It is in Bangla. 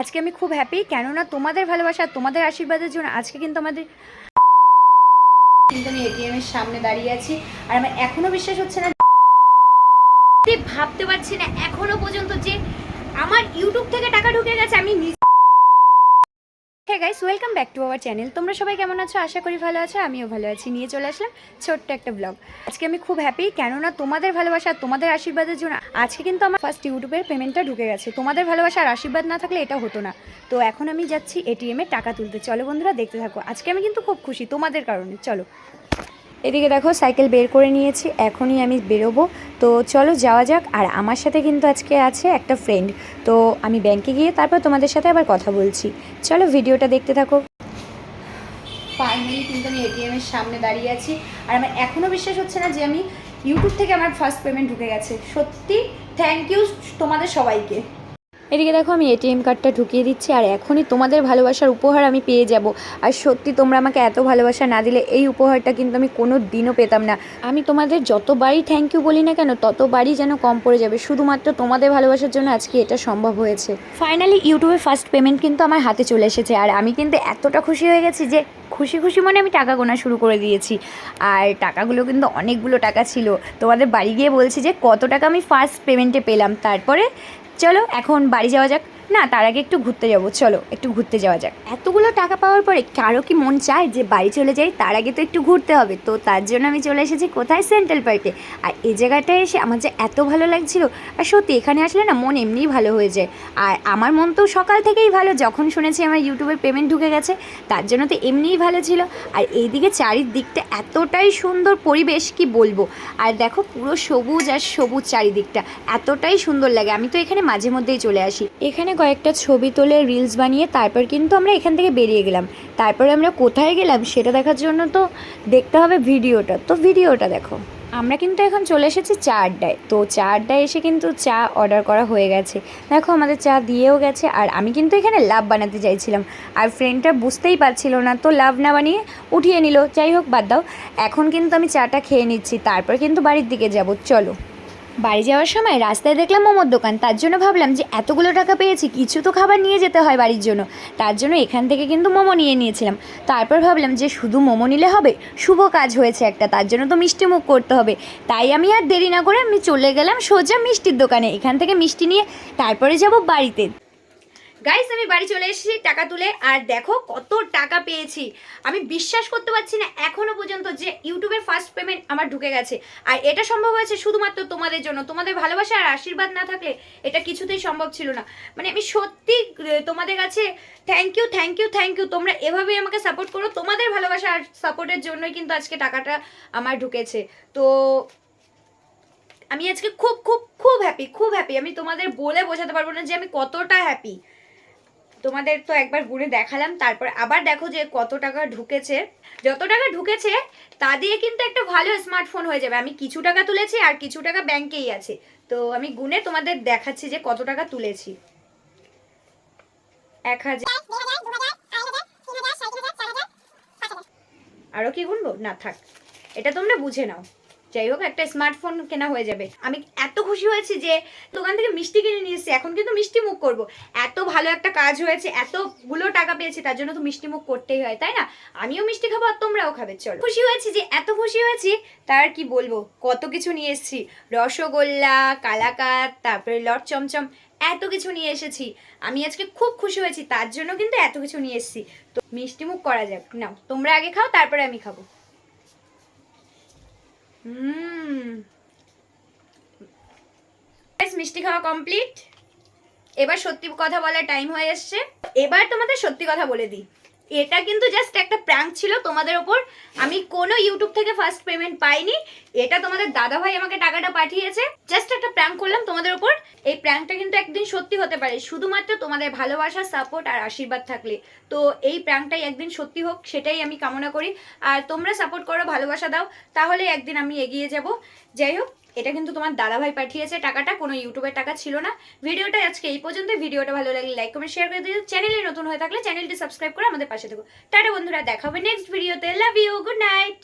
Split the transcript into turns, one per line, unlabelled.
আজকে আমি খুব হ্যাপি কেননা তোমাদের ভালোবাসা, তোমাদের আশীর্বাদের জন্য আজকে কিন্তু আমাদের কিন্তু আমি এটিএম এর সামনে দাঁড়িয়ে আছি। আর আমার এখনও বিশ্বাস হচ্ছে না ভাবতে পারছি না এখনও পর্যন্ত যে আমার ইউটিউব থেকে টাকা ঢুকে গেছে, আমি guys, welcome back to our channel. তোমরা সবাই কেমন আছো? আশা করি ভালো আছো, আমিও ভালো আছি। নিয়ে চলে আসলাম ছোট্ট একটা ব্লগ আজকে আমি খুব হ্যাপি কেননা তোমাদের ভালোবাসা আর তোমাদের আশীর্বাদের জন্য আজকে কিন্তু আমার ফার্স্ট ইউটিউবের পেমেন্টটা ঢুকে গেছে। তোমাদের ভালোবাসা আর আশীর্বাদ না থাকলে এটা হতো না। তো এখন আমি যাচ্ছি এটিএমে টাকা তুলতে। চলো বন্ধুরা, দেখতে থাকো। আজকে আমি কিন্তু খুব খুশি তোমাদের কারণে। চলো। এদিকে দেখো সাইকেল বের করে নিয়েছি, এখনই আমি বেরোবো। তো চলো যাওয়া যাক, আর আমার সাথে কিন্তু আজকে আছে একটা ফ্রেন্ড তো আমি ব্যাংকে গিয়ে তারপর তোমাদের সাথে আবার কথা বলছি। চলো ভিডিওটা দেখতে থাকো। ফাইনালি কিন্তু আমি এটিএম এর সামনে দাঁড়িয়ে আছি। আর আমার এখনও বিশ্বাস হচ্ছে না যে আমি ইউটিউব থেকে আমার ফার্স্ট পেমেন্ট ঢুকে গেছে। সত্যি থ্যাংক ইউ তোমাদের সবাইকে। এদিকে দেখো, আমি এটিএম কার্ডটা ঢুকিয়ে দিচ্ছি, আর এখনই তোমাদের ভালোবাসার উপহার আমি পেয়ে যাব। আর সত্যি তোমরা আমাকে এত ভালোবাসা না দিলে, এই উপহারটা কিন্তু আমি কোনো দিনও পেতাম না। আমি তোমাদের যতবারই থ্যাংক ইউ বলি না কেন, ততবারই যেন কম পড়ে যাবে। শুধুমাত্র তোমাদের ভালোবাসার জন্য আজকে এটা সম্ভব হয়েছে। ফাইনালি ইউটিউবে ফার্স্ট পেমেন্ট কিন্তু আমার হাতে চলে এসেছে, আর আমি কিন্তু এতটা খুশি হয়ে গেছি যে খুশি খুশি মনে আমি টাকা গোনা শুরু করে দিয়েছি। আর টাকাগুলো কিন্তু অনেকগুলো টাকা ছিল। তোমাদের বাড়ি গিয়ে বলছি যে কত টাকা আমি ফার্স্ট পেমেন্টে পেলাম। তারপরে চলো এখন বাড়ি যাওয়া যাক। না, তার আগে একটু ঘুরতে যাব, চলো, একটু ঘুরতে যাওয়া যাক। এতগুলো টাকা পাওয়ার পরে কারও কি মন চায় যে বাড়ি চলে যাই? তার আগে তো একটু ঘুরতে হবে, তো তার জন্য আমি চলে এসেছি কোথায়? সেন্ট্রাল পার্কে আর এই জায়গাটায় এসে আমার যে এত ভালো লাগছিল, আর সত্যি এখানে আসলে না মন এমনিই ভালো হয়ে যায়। আর আমার মন তো সকাল থেকেই ভালো, যখন শুনেছি আমার ইউটিউবের পেমেন্ট ঢুকে গেছে, তার জন্য তো এমনিই ভালো ছিল। আর এইদিকে চারিদিকটা এতটাই সুন্দর পরিবেশ, কি বলব? আর দেখো পুরো সবুজ আর সবুজ চারিদিকটা, এতটাই সুন্দর লাগে। আমি তো এখানে মাঝে মধ্যেই চলে আসি। এখানে কয়েকটা ছবি তুলে রিলস বানিয়ে তারপর কিন্তু আমরা এখান থেকে বেরিয়ে গেলাম। তারপরে আমরা কোথায় গেলাম সেটা দেখার জন্য তো দেখতে হবে ভিডিওটা। তো ভিডিওটা দেখো। আমরা কিন্তু এখন চলে এসেছি চা আড্ডায় তো চা আড্ডায় এসে কিন্তু চা অর্ডার করা হয়ে গেছে। দেখো আমাদের চা দিয়েও গেছে আর আমি কিন্তু এখানে লাভ বানাতে চাইছিলাম। আর ফ্রেন্ডটা বুঝতেই পারছিল না, তো লাভ না বানিয়ে উঠিয়ে নিল। যাই হোক, বাদ দাও। এখন কিন্তু আমি চাটা খেয়ে নিচ্ছি। তারপর কিন্তু বাড়ির দিকে যাব। চলো। বাড়ি যাওয়ার সময় রাস্তায় দেখলাম মোমোর দোকান। তার জন্য ভাবলাম যে এতগুলো টাকা পেয়েছি, কিছু তো খাবার নিয়ে যেতে হয় বাড়ির জন্য। তার জন্য এখান থেকে কিন্তু মোমো নিয়ে নিয়েছিলাম। তারপর ভাবলাম যে শুধু মোমো নিলে হবে, শুভ কাজ হয়েছে একটা, তার জন্য তো মিষ্টি মুখ করতে হবে। তাই আমি আর দেরি না করে আমি চলে গেলাম সোজা মিষ্টির দোকানে, এখান থেকে মিষ্টি নিয়ে তারপরে যাব বাড়িতে। গাইস আমি বাড়ি চলে এসেছি টাকা তুলে, আর দেখো কত টাকা পেয়েছি। আমি বিশ্বাস করতে পারছি না এখনও পর্যন্ত যে ইউটিউবের ফার্স্ট পেমেন্ট আমার ঢুকে গেছে। আর এটা সম্ভব হয়েছে শুধুমাত্র তোমাদের জন্য। তোমাদের ভালোবাসা আর আশীর্বাদ না থাকলে এটা কিছুতেই সম্ভব ছিল না। মানে আমি সত্যি তোমাদের কাছে thank you thank you thank you তোমরা এভাবেই আমাকে সাপোর্ট করো। তোমাদের ভালোবাসা আর সাপোর্টের জন্যই কিন্তু আজকে টাকাটা আমার ঢুকেছে। তো আমি আজকে খুব খুব খুব হ্যাপি খুব হ্যাপি আমি তোমাদের বলে বোঝাতে পারব না যে আমি কতটা হ্যাপি তোমাদের তো একবার ঘুরে দেখালাম তারপর আবার দেখো যে কত টাকা ঢুকেছে। যত টাকা ঢুকেছে তা দিয়ে কিন্তু একটা ভালো স্মার্টফোন হয়ে যাবে। আমি কিছু টাকা তুলেছি আর কিছু টাকা ব্যাংকেই আছে। তো আমি গুনে তোমাদের দেখাচ্ছি যে কত টাকা তুলেছি। এক হাজার। আরও কি গুনবো? না থাক। এটা তোমরা বুঝে নাও। যাই হোক, একটা স্মার্টফোন কেনা হয়ে যাবে। আমি এত খুশি হয়েছি যে দোকান থেকে মিষ্টি কিনে নিয়ে এসেছি। এখন কিন্তু মিষ্টি মুখ করব। এত ভালো একটা কাজ হয়েছে, এতগুলো টাকা পেয়েছি, তার জন্য তো মিষ্টি মুখ করতেই হয়, তাই না? আমিও মিষ্টি খাব আর তোমরাও খাবে, চলো। খুশি হয়েছি যে, এত খুশি হয়েছি, তার কি বলব? কত কিছু নিয়ে এসেছি। রসগোল্লা, কালাকাত, তারপরে লট চমচম, এত কিছু নিয়ে এসেছি। আমি আজকে খুব খুশি হয়েছি, তার জন্য কিন্তু এত কিছু নিয়ে এসেছি। তো মিষ্টি মুখ করা যাক। নাও, তোমরা আগে খাও, তারপরে আমি খাব। মিষ্টি খাওয়া কমপ্লিট এবার সত্যি কথা বলার টাইম হয়ে এসছে। এবার তোমাদের সত্যি কথা বলে দিই। এটা কিন্তু জাস্ট একটা প্র্যাঙ্ক ছিল তোমাদের ওপর। আমি কোনো ইউটিউব থেকে ফার্স্ট পেমেন্ট পাইনি। এটা তোমাদের দাদা ভাই আমাকে টাকাটা পাঠিয়েছে। জাস্ট একটা প্র্যাঙ্ক করলাম তোমাদের ওপর। এই প্র্যাঙ্কটা কিন্তু একদিন সত্যি হতে পারে। শুধুমাত্র তোমাদের ভালোবাসা সাপোর্ট আর আশীর্বাদ থাকলে। তো এই প্র্যাঙ্কটাই একদিন সত্যি হোক, সেটাই আমি কামনা করি। আর তোমরা সাপোর্ট করো, ভালোবাসা দাও, তাহলে একদিন আমি এগিয়ে যাব। যাই হোক এটা কিন্তু তোমার দাদাভাই পাঠিয়েছে টাকাটা, কোনো ইউটিউবের টাকা ছিল না। ভিডিওটা আজকে এই পর্যন্ত ভিডিওটা ভালো লাগলে লাইক কমেন্ট শেয়ার করে দিও। চ্যানেলে নতুন হয়ে থাকলে চ্যানেলটি সাবস্ক্রাইব করে আমাদের পাশে থেকো। টাটা বন্ধুরা, দেখা হবে নেক্সট ভিডিওতে লাভ ইউ গুড নাইট